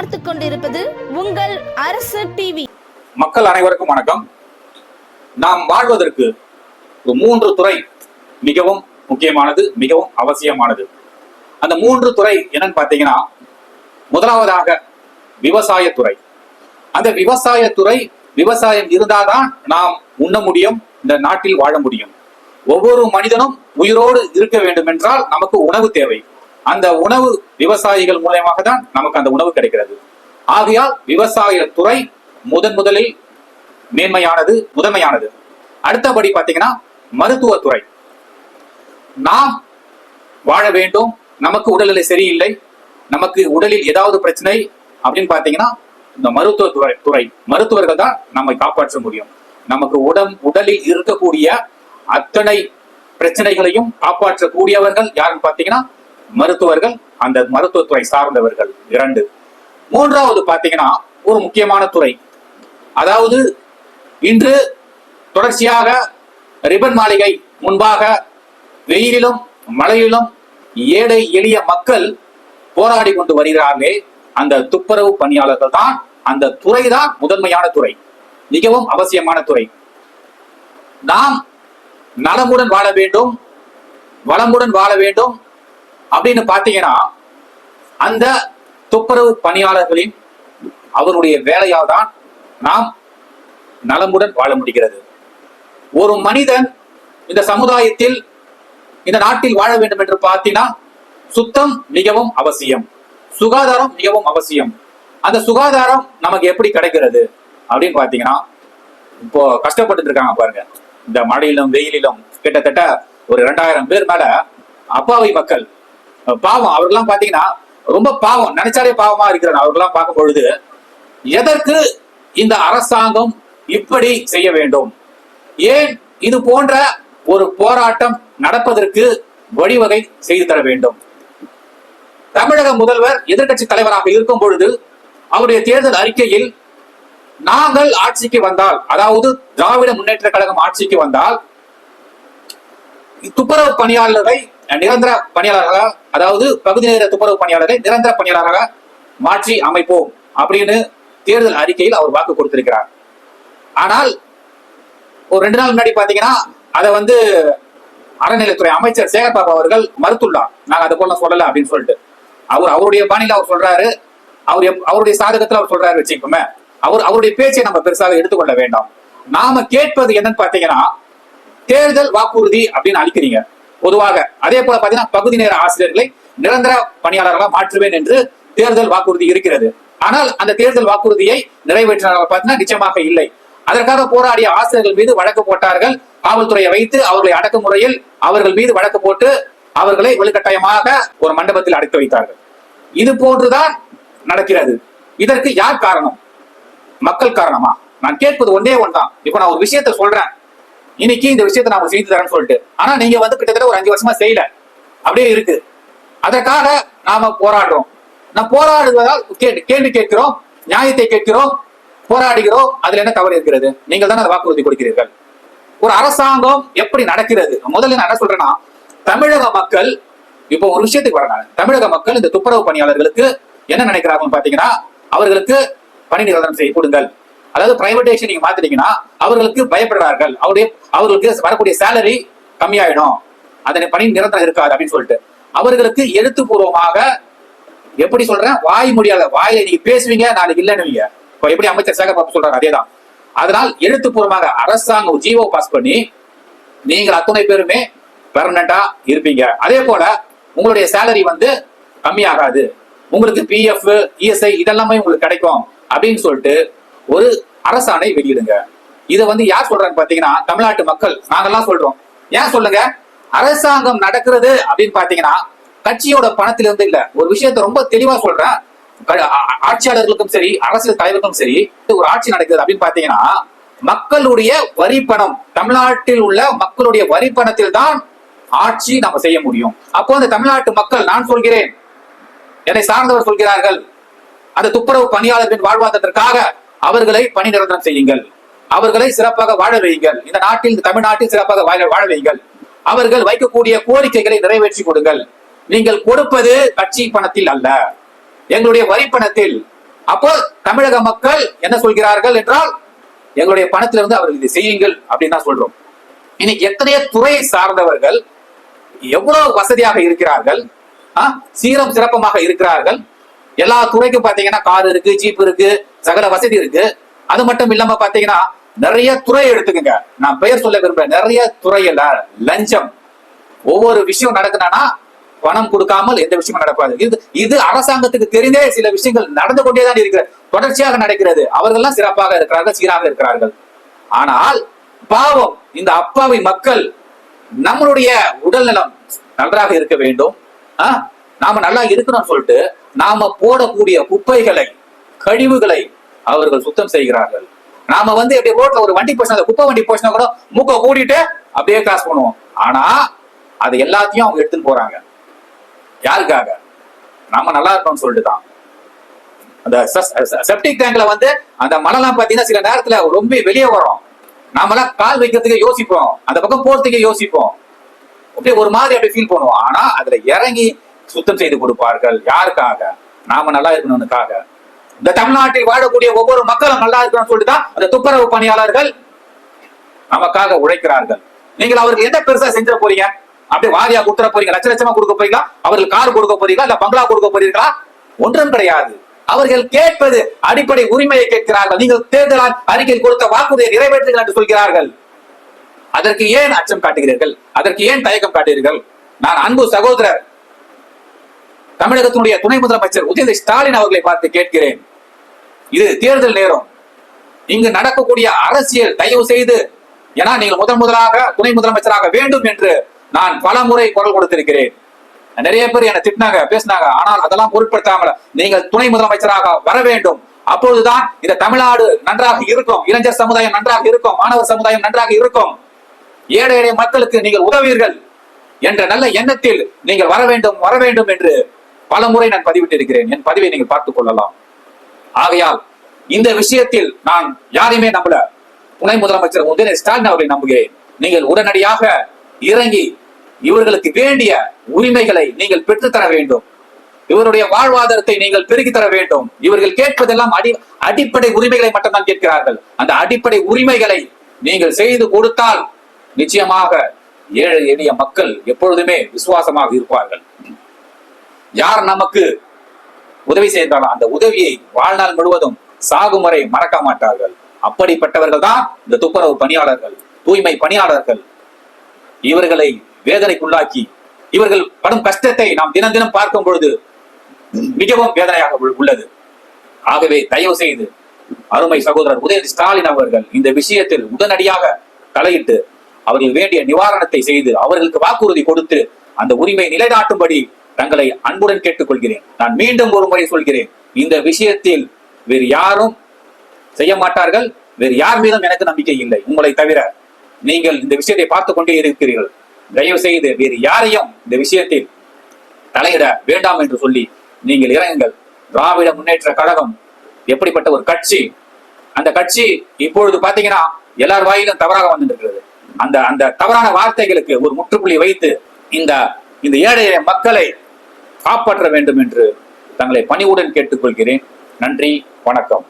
பார்த்து கொண்டிருப்பது உங்கள் அரசு டிவி. மக்கள் அனைவருக்கும் வணக்கம். நாம் வாழ்வதற்கு மூன்று துறை மிகவும் முக்கியமானது மிகவும் அவசியமானது. அந்த மூன்று துறை என்னன்னு பார்த்தீங்கன்னா முதலாவதாக விவசாயத்துறை அந்த விவசாயத்துறை விவசாயம் இருந்தாதான் நாம் உண்ண முடியும் இந்த நாட்டில் வாழ முடியும். ஒவ்வொரு மனிதனும் உயிரோடு இருக்க வேண்டும் என்றால் நமக்கு உணவு தேவை. அந்த உணவு விவசாயிகள் மூலயமாக தான் நமக்கு அந்த உணவு கிடைக்கிறது. ஆகையால் விவசாய துறை முதன் முதலில் மேன்மையானது முதன்மையானது. அடுத்தபடி பாத்தீங்கன்னா மருத்துவத்துறை. நாம் வாழ வேண்டும். நமக்கு உடல்நிலை சரியில்லை. நமக்கு உடலில் ஏதாவது பிரச்சனை அப்படின்னு பார்த்தீங்கன்னா இந்த மருத்துவத்துறை துறை. மருத்துவர்கள் தான் நம்மை காப்பாற்ற முடியும். நமக்கு உடம் உடலில் இருக்கக்கூடிய அத்தனை பிரச்சனைகளையும் காப்பாற்றக்கூடியவர்கள் யாருன்னு பார்த்தீங்கன்னா மருத்துவர்கள் அந்த மருத்துவத்துறை சார்ந்தவர்கள் இரண்டு. மூன்றாவது பார்த்தீங்கன்னா ஒரு முக்கியமான துறை. அதாவது இன்று தொடர்ச்சியாக ரிபன் மாளிகை முன்பாக வெயிலிலும் மழையிலும் ஏழை எளிய மக்கள் போராடி கொண்டு வருகிறார்களே அந்த துப்புரவு பணியாளர்கள் தான் அந்த துறை தான் முதன்மையான துறை. மிகவும் அவசியமான துறை. நாம் நலமுடன் வாழ வேண்டும் வளமுடன் வாழ வேண்டும் அப்படின்னு பாத்தீங்கன்னா அந்த துப்புரவு பணியாளர்களின் அவருடைய வேலையால் தான் நாம் நலமுடன் வாழ முடிகிறது. ஒரு மனிதன் இந்த சமுதாயத்தில் இந்த நாட்டில் வாழ வேண்டும் என்று பார்த்தீங்கன்னா சுத்தம் மிகவும் அவசியம். சுகாதாரம் மிகவும் அவசியம். அந்த சுகாதாரம் நமக்கு எப்படி கிடைக்கிறது? அப்படின்னு பாத்தீங்கன்னா இப்போ கஷ்டப்பட்டு இருக்காங்க பாருங்க. இந்த மழையிலும் வெயிலிலும் கிட்டத்தட்ட ஒரு ரெண்டாயிரம் பேர் மேல அப்பாவி மக்கள் பாவம் அவர்கள்லாம் பாத்தீங்கன்னா ரொம்ப பாவம் நினைச்சாலே பாவமா இருக்கிறான் அவர்கள்லாம் பார்க்கும் பொழுது எதற்கு இந்த அரசாங்கம் இப்படி செய்ய வேண்டும்? ஏன் இது போன்ற ஒரு போராட்டம் நடப்பதற்கு வழிவகை செய்து தர வேண்டும்? தமிழக முதல்வர் எதிர்க்கட்சி தலைவராக இருக்கும் பொழுது அவருடைய தேர்தல் அறிக்கையில் நாங்கள் ஆட்சிக்கு வந்தால் அதாவது திராவிட முன்னேற்ற கழகம் ஆட்சிக்கு வந்தால் துப்புரவு பணியாளரை நிரந்தர பணியாளராக அதாவது பகுதி நேர துப்புரவு பணியாளரை நிரந்தர பணியாளராக மாற்றி அமைப்போம் அப்படின்னு தேர்தல் அறிக்கையில் அவர் வாக்கு கொடுத்திருக்கிறார். ஆனால் ஒரு ரெண்டு நாள் முன்னாடி பாத்தீங்கன்னா அதை வந்து அறநிலைத்துறை அமைச்சர் சேகர்பாபு அவர்கள் மறுத்துள்ளார். நாங்க அதை போல சொல்லல அப்படின்னு சொல்லிட்டு. அவர் அவருடைய பாணியில அவர் சொல்றாரு. அவர் எப்- அவருடைய சாதகத்துல அவர் சொல்றாரு வச்சுக்கோமே. அவர் அவருடைய பேச்சை நம்ம பெருசாக எடுத்துக்கொள்ள வேண்டாம். நாம கேட்பது என்னன்னு பாத்தீங்கன்னா தேர்தல் வாக்குறுதி அப்படின்னு அளிக்கிறீங்க. பொதுவாக அதே போல பாத்தீங்கன்னா பகுதி நேர ஆசிரியர்களை நிரந்தர பணியாளர்களாக மாற்றுவேன் என்று தேர்தல் வாக்குறுதி இருக்கிறது. ஆனால் அந்த தேர்தல் வாக்குறுதியை நிறைவேற்றினார்கள் பார்த்தீங்கன்னா நிச்சயமாக இல்லை. அதற்காக போராடிய ஆசிரியர்கள் மீது வழக்கு போட்டார்கள். காவல்துறையை வைத்து அவர்களை அடக்குமுறையில் அவர்கள் மீது வழக்கு போட்டு அவர்களை வலுக்கட்டாயமாக ஒரு மண்டபத்தில் அடைத்து வைத்தார்கள். இது போன்றுதான் நடக்கிறது. இதற்கு யார் காரணம்? மக்கள் காரணமா? நான் கேட்பது ஒன்றே ஒன்றுதான். இப்ப நான் ஒரு விஷயத்த சொல்றேன். இன்னைக்கு இந்த விஷயத்தை நாம செய்து தரேன்னு சொல்லிட்டு. ஆனா நீங்க வந்து கிட்டத்தட்ட ஒரு அஞ்சு வருஷமா செய்யல. அப்படியே இருக்கு. அதற்காக நாம போராடுறோம். நான் போராடுவதால் கேள்வி கேட்கிறோம் நியாயத்தை கேட்கிறோம் போராடுகிறோம் அதுல என்ன தவறு இருக்கிறது? நீங்கள் தான் அதை வாக்குறுதி கொடுக்கிறீர்கள். ஒரு அரசாங்கம் எப்படி நடக்கிறது? முதல்ல நான் என்ன சொல்றேன்னா தமிழக மக்கள் இப்போ ஒரு விஷயத்துக்கு வரேன் தமிழக மக்கள் இந்த துப்புரவு பணியாளர்களுக்கு என்ன நினைக்கிறாங்கன்னு பாத்தீங்கன்னா அவர்களுக்கு பணி நிரந்தரம் செய்ய கொடுங்கள். அதாவது பிரைவேடைசேஷன் நீங்க மாத்திட்டீங்கன்னா அவர்களுக்கு பயப்படுறார்கள் அவருடைய அவர்களுக்கு வரக்கூடிய சேலரி கம்மியாயிடும். அதனை பணி நிரந்தரம் இருக்காது அப்படின்னு சொல்லிட்டு. அவர்களுக்கு எழுத்துப்பூர்வமாக எப்படி சொல்றேன்? வாய் முடியாத வாயில நீங்க பேசுவீங்க நாளைக்கு இல்லைன்னு இப்போ எப்படி அமைச்சர் சேகர் பாபு சொல்றாரு அதேதான். அதனால் எழுத்துப்பூர்வமாக அரசாங்கம் ஜிஓ பாஸ் பண்ணி நீங்கள் அத்தனை பேருமே பெர்மனண்டா இருப்பீங்க. அதே போல உங்களுடைய சேலரி வந்து கம்மியாகாது. உங்களுக்கு பிஎஃப் இஎஸ்ஐ இதெல்லாமே உங்களுக்கு கிடைக்கும் அப்படின்னு சொல்லிட்டு ஒரு அரசாணை வெளியிடுங்க. இதை வந்து யார் சொல்றாங்க பாத்தீங்கன்னா தமிழ்நாட்டு மக்கள் நாங்கெல்லாம் சொல்றோம். ஏன் சொல்லுங்க? அரசாங்கம் நடக்கிறது அப்படின்னு பாத்தீங்கன்னா கட்சியோட பணத்திலிருந்து இல்ல. ஒரு விஷயத்த ரொம்ப தெளிவா சொல்றேன். க- ஆட்சியாளர்களுக்கும் சரி அரசியல் தலைவர்களுக்கும் சரி ஒரு ஆட்சி நடக்குது அப்படின்னு பாத்தீங்கன்னா மக்களுடைய வரி பணம் தமிழ்நாட்டில் உள்ள மக்களுடைய வரி பணத்தில் தான் ஆட்சி நம்ம செய்ய முடியும். அப்போ அந்த தமிழ்நாட்டு மக்கள் நான் சொல்கிறேன். என்னை சார்ந்தவர் சொல்கிறார்கள். அந்த துப்புரவு பணியாளர்களின் வாழ்வாதாரத்திற்காக அவர்களை பணி நிரந்தரம் செய்யுங்கள். அவர்களை சிறப்பாக வாழ வையுங்கள். இந்த நாட்டில் இந்த தமிழ்நாட்டில் சிறப்பாக வாழ வாழ வையுங்கள். அவர்கள் வைக்கக்கூடிய கோரிக்கைகளை நிறைவேற்றி கொடுங்கள். நீங்கள் கொடுப்பது கட்சி பணத்தில் அல்ல. எங்களுடைய வரி பணத்தில். அப்போ தமிழக மக்கள் என்ன சொல்கிறார்கள் என்றால் எங்களுடைய பணத்திலிருந்து அவர்கள் இதை செய்யுங்கள் அப்படின்னு தான் சொல்றோம். இன்னைக்கு எத்தனையோ துறையை சார்ந்தவர்கள் எவ்வளவு வசதியாக இருக்கிறார்கள் சீரம் சிறப்பமாக இருக்கிறார்கள் எல்லா துறைக்கும் பாத்தீங்கன்னா கார் இருக்கு ஜீப் இருக்கு சகல வசதி இருக்கு. அது மட்டும் இல்லாம பாத்தீங்கன்னா நிறைய துறை எடுத்துக்கங்க. நான் பெயர் சொல்ல விரும்புறேன் நிறைய துறையில லஞ்சம். ஒவ்வொரு விஷயம் நடக்குதுன்னா பணம் கொடுக்காமல் எந்த விஷயமும் நடக்காது. இது இது அரசாங்கத்துக்கு தெரிந்தே சில விஷயங்கள் நடந்து கொண்டேதான் இருக்கிறது. தொடர்ச்சியாக நடக்கிறது. அவர்கள்லாம் சிறப்பாக இருக்கிறார்கள் சீராக இருக்கிறார்கள். ஆனால் பாவம் இந்த அப்பாவி மக்கள் நம்மளுடைய உடல்நலம் நன்றாக இருக்க வேண்டும். நாம நல்லா இருக்கணும்னு சொல்லிட்டு நாம போடக்கூடிய குப்பைகளை கழிவுகளை அவர்கள் சுத்தம் செய்கிறார்கள். நாம வந்து அப்படியே ரோட்ல ஒரு வண்டி போச்சுனா அந்த குப்பை வண்டி போச்சுனா கூட மூக்க மூடிட்டு அப்படியே கிராஸ் பண்ணுவோம். ஆனா அது எல்லாத்தையும் அவங்க எடுத்துன்னு போறாங்க. யாருக்காக? நாம நல்லா இருக்கணும்னு சொல்லிட்டு தான். அந்த செப்டிக் டேங்க்ல வந்து அந்த மழைலாம் பாத்தீங்கன்னா சில நேரத்துல ரொம்ப வெளியே வரும். நாமெல்லாம் கால் வைக்கிறதுக்கு யோசிப்போம். அந்த பக்கம் போறதுக்கு யோசிப்போம். அப்படியே ஒரு மாதிரி அப்படியே ஃபீல் பண்ணுவோம். ஆனா அதுல இறங்கி சுத்தம் செய்து கொடுப்பார்கள். யாருக்காக? நாம நல்லா இருக்கணும்னுக்காக. இந்த தமிழ்நாட்டில் வாழக்கூடிய ஒவ்வொரு மக்களும் நல்லா இருக்கணும்னு சொல்லிட்டு தான் அந்த துப்புரவு பணியாளர்கள் நமக்காக உழைக்கிறார்கள். நீங்கள் அவருக்கு எந்த பெருசா செஞ்சிட போறீங்க? அப்படியே வாரியா கொடுத்துட போறீங்க லட்ச லட்சமா கொடுக்க போறீங்களா? அவர்கள் கார் கொடுக்க போறீங்களா? இல்ல பங்களா கொடுக்க போறீங்களா ஒன்றும் கிடையாது. அவர்கள் கேட்பது அடிப்படை உரிமையை கேட்கிறார்கள். நீங்கள் தேர்தலால் அறிக்கையில் கொடுத்த வாக்குறுதியை நிறைவேற்றுங்கள் என்று சொல்கிறார்கள். அதற்கு ஏன் அச்சம் காட்டுகிறீர்கள்? அதற்கு ஏன் தயக்கம் காட்டுகிறீர்கள்? நான் அன்பு சகோதரர் தமிழகத்தினுடைய துணை முதலமைச்சர் உதயநிதி ஸ்டாலின் அவர்களை பார்த்து கேட்கிறேன். இது தேர்தல் நேரம். இங்கு நடக்கக்கூடிய அரசியல் தயவு செய்து ஏன்னா நீங்கள் முதன் முதலாக துணை முதலமைச்சராக வேண்டும் என்று நான் பல முறை குரல் கொடுத்திருக்கிறேன். நிறைய பேர் என்ன திட்டினாங்க பேசினாங்க ஆனால் அதெல்லாம் பொருட்படுத்தாமல் நீங்கள் துணை முதலமைச்சராக வர வேண்டும். அப்பொழுதுதான் இந்த தமிழ்நாடு நன்றாக இருக்கும் இளைஞர் சமுதாயம் நன்றாக இருக்கும் மாணவர் சமுதாயம் நன்றாக இருக்கும். ஏழை எளிய மக்களுக்கு நீங்கள் உதவீர்கள் என்ற நல்ல எண்ணத்தில் நீங்கள் வர வேண்டும் வர வேண்டும் என்று பல முறை நான் பதிவிட்டிருக்கிறேன். என் பதிவை நீங்கள் பார்த்துக் கொள்ளலாம். ஆகையால் இந்த விஷயத்தில் நான் யாரையுமே நம்பல. துணை முதலமைச்சர் உதயநிதி ஸ்டாலின் அவர்களை நம்புகிறேன். நீங்கள் உடனடியாக இறங்கி இவர்களுக்கு வேண்டிய உரிமைகளை நீங்கள் பெற்றுத்தர வேண்டும். இவருடைய வாழ்வாதாரத்தை நீங்கள் பெருக்கி தர வேண்டும். இவர்கள் கேட்பதெல்லாம் அடி அடிப்படை உரிமைகளை மட்டும்தான் கேட்கிறார்கள். அந்த அடிப்படை உரிமைகளை நீங்கள் செய்து கொடுத்தால் நிச்சயமாக ஏழை எளிய மக்கள் எப்பொழுதுமே விசுவாசமாக இருப்பார்கள். யார் நமக்கு உதவி செய்தாலும் அந்த உதவியை வாழ்நாள் முழுவதும் சாகும் வரை மறக்க மாட்டார்கள். அப்படிப்பட்டவர்கள் தான் இந்த துப்புரவு பணியாளர்கள் தூய்மை பணியாளர்கள். இவர்களை வேதனைக்குள்ளாக்கி இவர்கள் படும் கஷ்டத்தை நாம் தினம் தினம் பார்க்கும் பொழுது மிகவும் வேதனையாக உள்- உள்ளது. ஆகவே தயவு செய்து அருமை சகோதரர் உதயநிதி ஸ்டாலின் அவர்கள் இந்த விஷயத்தில் உடனடியாக தலையிட்டு அவர்கள் வேண்டிய நிவாரணத்தை செய்து அவர்களுக்கு வாக்குறுதி கொடுத்து அந்த உரிமை நிலைநாட்டும்படி தங்களை அன்புடன் கேட்டுக்கொள்கிறேன். நான் மீண்டும் ஒரு முறை சொல்கிறேன் இந்த விஷயத்தில் வேறு யாரும் செய்ய மாட்டார்கள் வேறு யார் மீதும் எனக்கு நம்பிக்கை இல்லை. உங்களை தவிர நீங்கள் இந்த விஷயத்தை பார்த்து கொண்டே இருக்கிறீர்கள். தயவு செய்து வேறு யாரையும் இந்த விஷயத்தில் தலையிட வேண்டாம் என்று சொல்லி நீங்கள் இறங்குங்கள். திராவிட முன்னேற்ற கழகம் எப்படிப்பட்ட ஒரு கட்சி அந்த கட்சி இப்பொழுது பாத்தீங்கன்னா எல்லார் வாயிலும் தவறாக வந்துட்டு அந்த அந்த தவறான வார்த்தைகளுக்கு ஒரு முற்றுப்புள்ளி வைத்து இந்த இந்த ஏழை மக்களை காப்பாற்ற வேண்டும் என்று தங்களை பணிவுடன் கேட்டுக்கொள்கிறேன். நன்றி வணக்கம்.